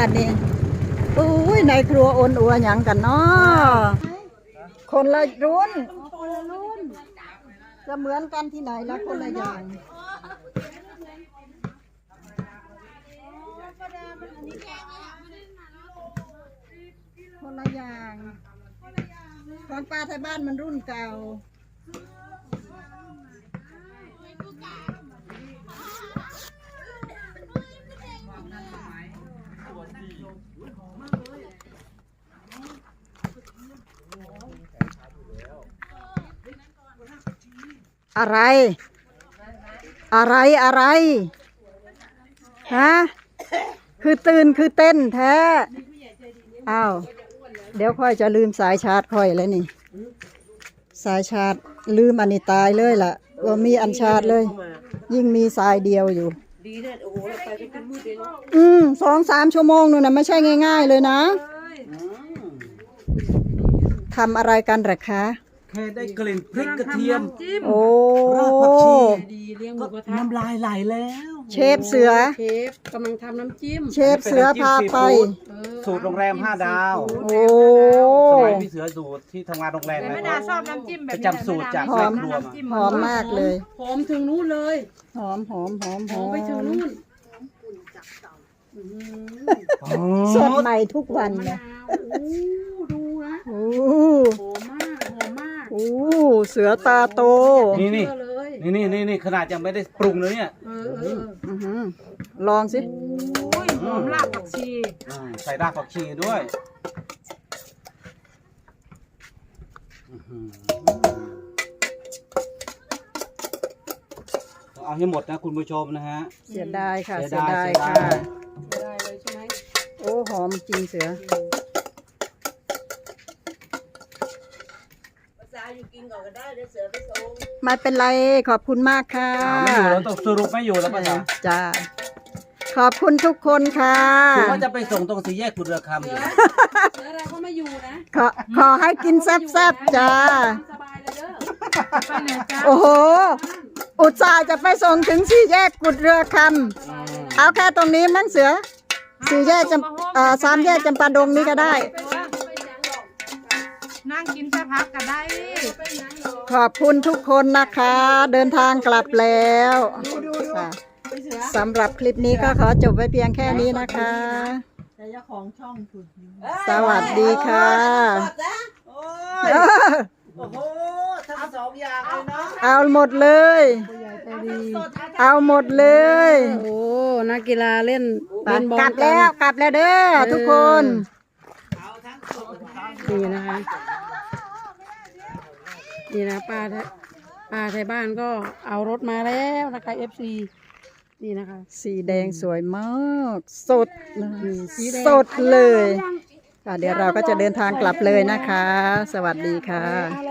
านนี่อุ้ยในครัวโอนอัวหยังกันเนาะคนละรุ่นคนละรุ่น จะเหมือนกันที่ไหนแล้วคนละอย่าง คนละอย่างของป้าไทยบ้านมันรุ่นเก่า อะไร อะไรอะไร ฮะ คือตื่นคือเต้นแท้ อ้าว เดี๋ยวค่อยจะลืมสายชาร์จค่อยแล้วนี่ สายชาร์จลืมอันนี้ตายเลยล่ะว่ามีอันชาร์จเลย ยิ่งมีสายเดียวอยู่ ดีเนี่ยโอ้โหเราไปก็เป็นมืดเลยเนาะอืมสองสามชั่วโมงนู่นนะไม่ใช่ง่าย ๆ เลยนะทำอะไรกันหรอคะแค่ได้กลิ่นพริกกระเทียมโอ้ รากผักชีดีเลี้ยงหก็มูกระทะน้ำลายไหลแล้ว เชฟเสือ เชฟกำลังทำน้ำจิ้มเชฟเสือพาไป เออสูตรโรงแรม5ดาวโอ้สมัยพี่เสือสูตรที่ทำงานโรงแรมแต่นะไม่คดารับชอบน้ำจิ้มแบบจะนี้จำสูตรจากหอมแม่ครัวมาหอมมากเลย หอมถึงนู้นเลยหอมหอมหอมหหออมมไปถึงนู้นสดใหม่ทุกวันเลยโอ้ดูนะโอ้ หอมมากหอมมาก โอ้เสือตาโตนี่นี่เชื่อเลยนี่นี่นี่นี่ขนาดยังไม่ได้ปรุงเลยเนี่ยเออเอออื้อหือลองสิโอ้ยหอมรากผักชีอ่าใส่รากผักชีด้วยอื้อหือเอาให้หมดนะคุณผู้ชมนะฮะเสียดายค่ะเสีเสียยดายดายเสียค่ะดายไม่ได้เลยใช่ไหมโอ้หอมจริงเสือภาษาอยู่ กินก่อนก็ได้เดี๋ยวเสือไปส่งไม่เป็นไรขอบคุณมากค่ะไม่อยู่แล้วต้องสรุปไม่อยู่แล้วป้าจ๋าจ้าขอบคุณทุกคนค่ะผมว่าจะไปส่งตรงสี่แยกกุดเรือคำอยู่เสือเราก็ไม่อยู่นะขอขอให้กินแซ่บๆจ้า สบายเลยเด้อไปไหนจ้าโอ้โห อุตส่าห์จะไปส่งถึงสี่แยกกุดเรือคำเอาแค่ตรงนี้มั้งเสือ สี่แยกจำเอ่อสามแยกจำปาดงนี้ก็ได้ นั่งกินแค่พักก็ได้ขอบคุณทุกคนนะคะ เดินทางกลับแล้วค่ะสำหรับคลิปนี้ก็ขอจบไว้เพียงแค่นี้นะคะสวัสดีค่ะโอ้โหทั้งสองอย่างเลยเนาะเอาหมดเลย เอาหมดเลย โอ้นักกีฬาเล่นไปเล่นบอลกลับแล้วกลับแล้วเด้อทุกคนนี่นะคะ นี่นะป้าไทป้าไทยบ้านก็เอารถมาแล้วนะคะ FC นี่นะคะ สีแดงสวยมาก สดนะอืมสีแดง สดเลยค่ะเดี๋ยวเราก็จะเดินทางกลับเลยนะคะ สวัสดีค่ะ